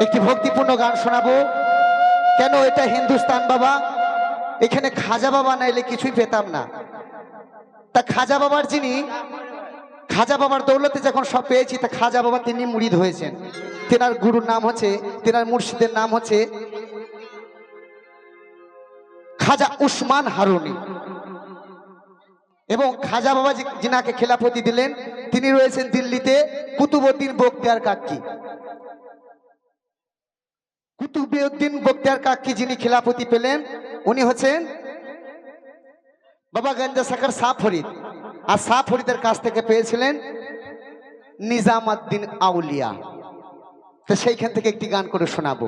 একটি ভক্তিপূর্ণ গান শোনাবো। কেন এটা হিন্দুস্তান বাবা? এখানে খাজা বাবা না এলে কিছুই পেতাম না। তা খাজা বাবার যিনি, খাজা বাবার দৌলতে যখন সব পেয়েছি, তা খাজা বাবা তিনি মুড়িদ হয়েছেন। তেনার গুরুর নাম হচ্ছে, তেনার মুর্শিদের নাম হচ্ছে খাজা উসমান হারুনি। এবং খাজা বাবা যিনাকে খেলাফতি দিলেন, তিনি রয়েছেন দিল্লিতে কুতুবুদ্দিন বক্তিয়ার কাক্কি কুতুবুদ্দিন বক্তিয়ার কাকি যিনি খেলাফতি পেলেন, উনি হচ্ছেন বাবা গঞ্জা সাকার শাহ ফরিদ। আর শাহ ফরিদের কাছ থেকে পেয়েছিলেন নিজামাদ্দিন আউলিয়া। তো সেইখান থেকে একটি গান করে শোনাবো।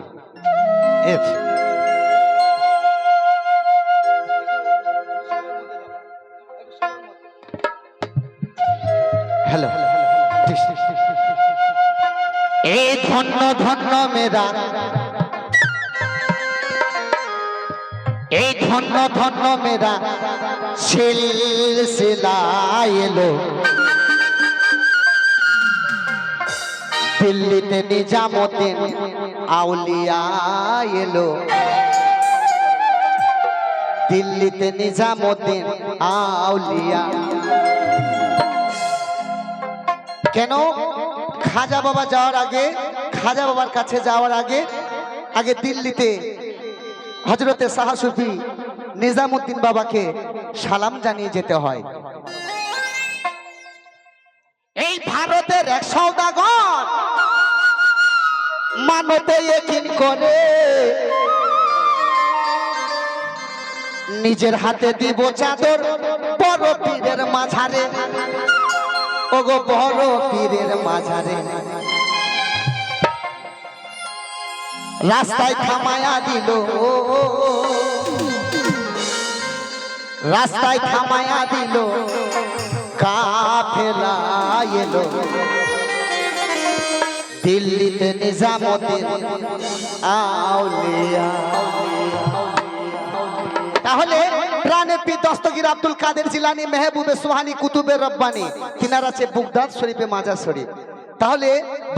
হ্যালো। এ ধন্য ধন্য মেরা এই ধন্য ধন্য মেরা এলো। দিল্লিতে নিজামুদ্দিন আউলিয়া এলো। দিল্লিতে নিজামুদ্দিন আউলিয়া। কেন? খাজা বাবা যাওয়ার আগে, খাজা বাবার কাছে যাওয়ার আগে আগে দিল্লিতে হজরতে সাহাসুফি নিজামুদ্দিন বাবাকে সালাম জানিয়ে যেতে হয়। এই ভারতের এক সৌদাগর মানতে করে। নিজের হাতে দিব চাদর বড় পীরের মাঝারে। ওগো বড় পীরের মাঝারে। রাস্তায় থামায়া দিল। রাস্তায় থামায়া দিল। কাফেলা দিল্লিতে নিজামুদ্দিন আউলিয়া। তাহলে প্রাণের পি দস্তগির আব্দুল কাদের জিলানি, মেহবুবে সুহানি কুতুবে রব্বানি তিনার আছে বুগদাদ শরীফে মাজার শরীফ। তাহলে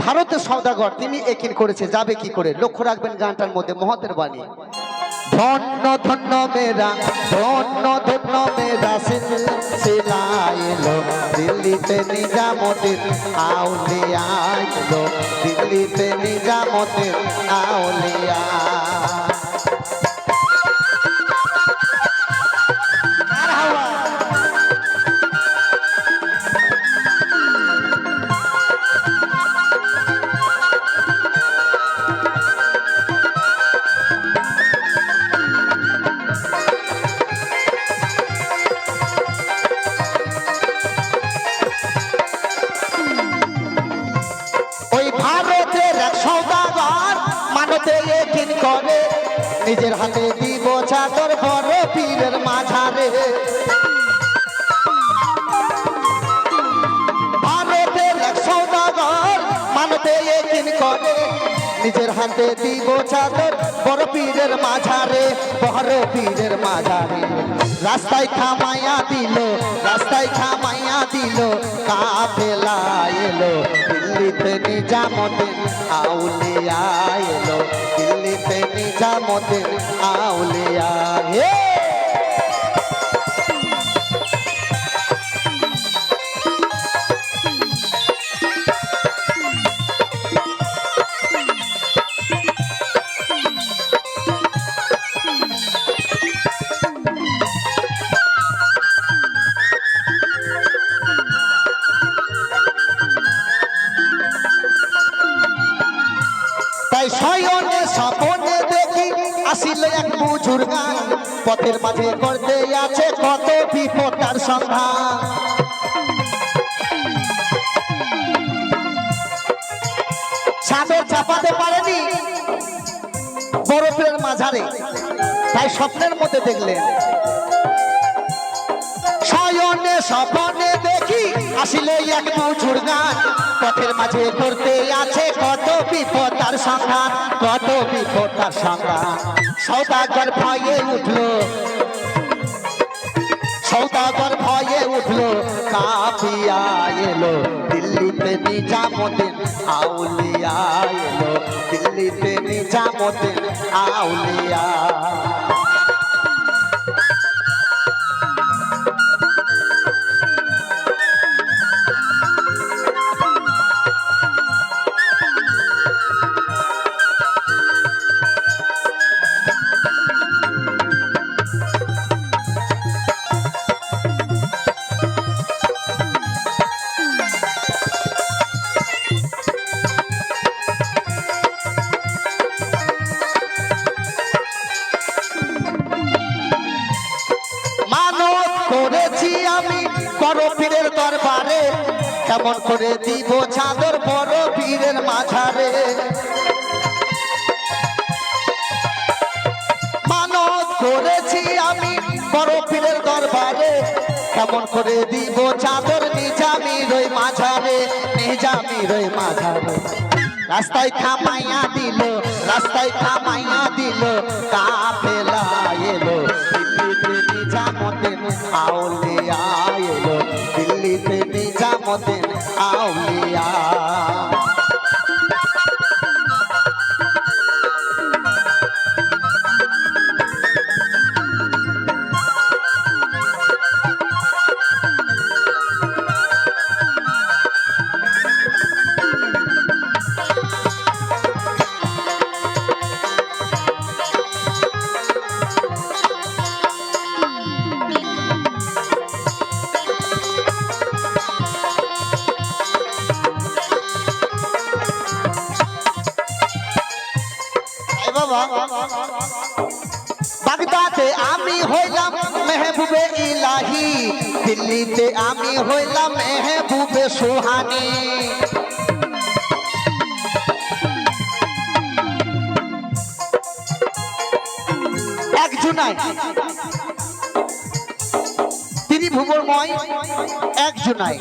ভারতের সৌদাগর তিনি একিন করেছে, যাবে কি করে? লক্ষ্য রাখবেন গানটার মধ্যে, মহতের বাণী। ধন্য ধন্য মেরা, ধন্য ধন্য মেরা দিল্লিতে নিজামুদ্দিন, আউলিয়া এলো, দিল্লিতে নিজামুদ্দিন, আউলিয়া। নিজের হাতে দিব চাদর বড় পীরের মাঝারে। নিজের হাতে দিব চাদর, বড় পীরের মাঝারে, বড় পীরের মাঝারে। রাস্তায় খামাইয়া দিল, রাস্তায় খামাইয়া দিল, কাফেলা এলো, দিল্লিতে নিজামুদ্দিন আউলিয়া এলো। দিল্লিতে নিজামুদ্দিন আউলিয়া পথের করতে আছে কত বিপদার সন্ধান। চাদর চাপাতে পারেনি, বরফের মাঝারে, তাই স্বপ্নের মধ্যে দেখলেন। শয়নে স্বপনে দেখি আসিলে এক বুঝুর গান। পথের মাঝে করতে আছে কত বিপদ তার সন্ধান, কত বিপদ তার সন্ধান। সৌদাগর ভয়ে উঠল কাপিয়া এলো দিল্লিতে নিজামুদ্দিন আউলিয়া এলো দিল্লিতে নিজামুদ্দিন আউলিয়া। দিব চাদর বড় পীরের মাঝারে। মানত করেছি আমি বড় পীরের দরবারে। কেমন করে দিব চাদর নিজামি রই মাঝারে নিজামি রই মাঝারে। রাস্তায় থামাইয়া দিল, রাস্তায় থামাইয়া হইলাম মেহবুবে ইলাহি। দিল্লিতে আমি হইলাম মেহবুবে সুহানি। একজনাই তিনি ভুবনময় একজনাই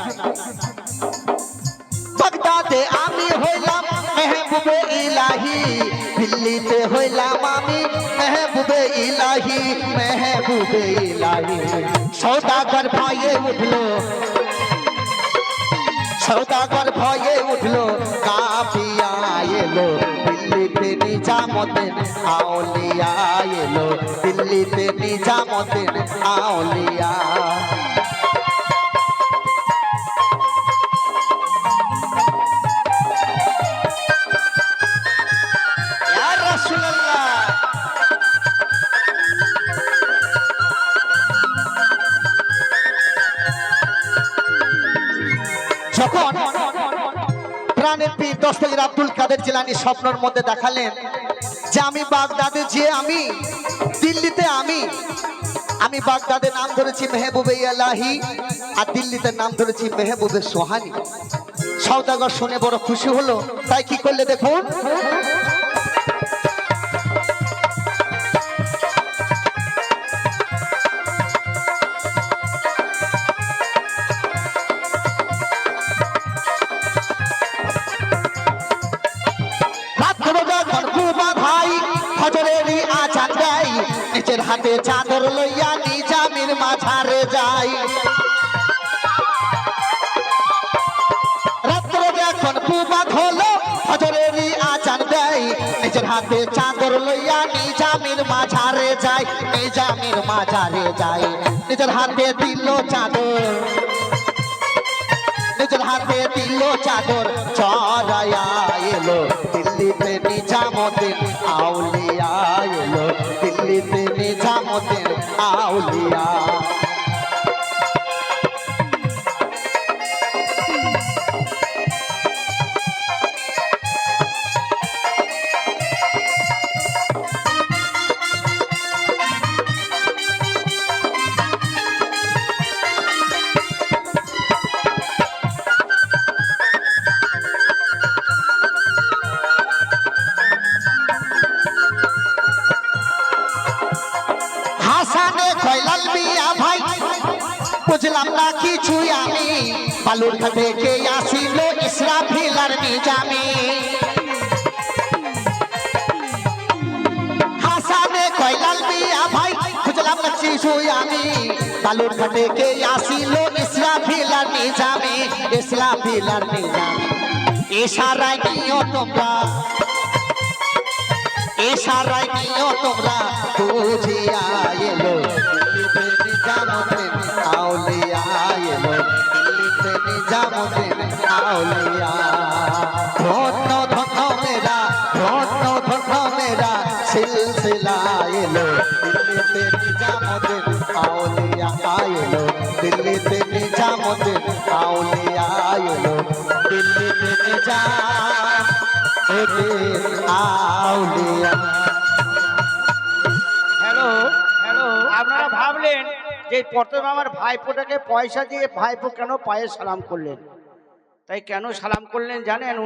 বাগদাদে আমি হইলাম মেহবুবে ইলাহি, দিল্লিতে হইলাম আমি। মেহবুবে ইলাহি মেহবুবে ইলাহি। সৌদাগর ভয়ে উঠল। সৌদাগর ভয়ে উঠল, কাফিয়া এলো। দিল্লিতে নিজামতেন আউলিয়া এলো। দিল্লিতে নিজামতেন আউলিয়া দস্তগীর আব্দুল কাদের জিলানি স্বপ্নের মধ্যে দেখালেন যে আমি বাগদাদে যে আমি, দিল্লিতে আমি আমি বাগদাদে নাম ধরেছি মেহবুবে আলাহি আর দিল্লিতে নাম ধরেছি মেহবুবে সোহানি। সৌদাগর শুনে বড় খুশি হলো। তাই কি করলে দেখুন? হাতে চাদর লইয়া নিজামির মাঝারে যাই। রাত্র যখন কুবা হলো হজরেরই আচার দেয়। নিজের হাতে চাদর লইয়া নিজামির মাঝারে যায় নিজামির মাঝারে যায় নিজের হাতে দিল চাদর, নিজের হাতে দিল চাদর, চড়াইয়া এলো। দিল্লিতে নিজামুদ্দিন আউলিয়া এলো। দিল্লিতে আউলিয়া বালুর থেকে আসিল ইসরাফিলার নিজামি? হাসানে কয়লাল মিয়া ভাই বুঝলাম না কিছুই আমি। কালের থেকে আসিল ইসরাফিল আর নিজামে? ইসরাফিল আর নিজামে, ইশারায় নিও তোমরা। ইশারায় নিও তোমরা বুঝিয়া হ্যালো, আপনারা ভাবলেন যে প্রথমে আমার ভাইপোটাকে পয়সা দিয়ে ভাইপো কেন পায়ে সালাম করলেন? তাই কেন সালাম করলেন জানেন?